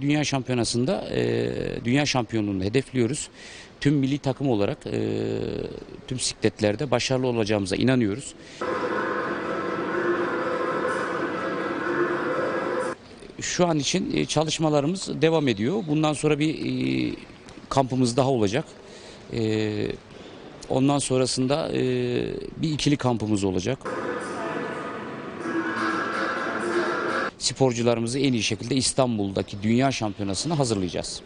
Dünya Şampiyonası'nda e, dünya şampiyonluğunu hedefliyoruz. Tüm milli takım olarak e, tüm sikletlerde başarılı olacağımıza inanıyoruz. Şu an için e, çalışmalarımız devam ediyor. Bundan sonra bir e, kampımız daha olacak. E, ondan sonrasında e, bir ikili kampımız olacak. Sporcularımızı en iyi şekilde İstanbul'daki dünya şampiyonasına hazırlayacağız.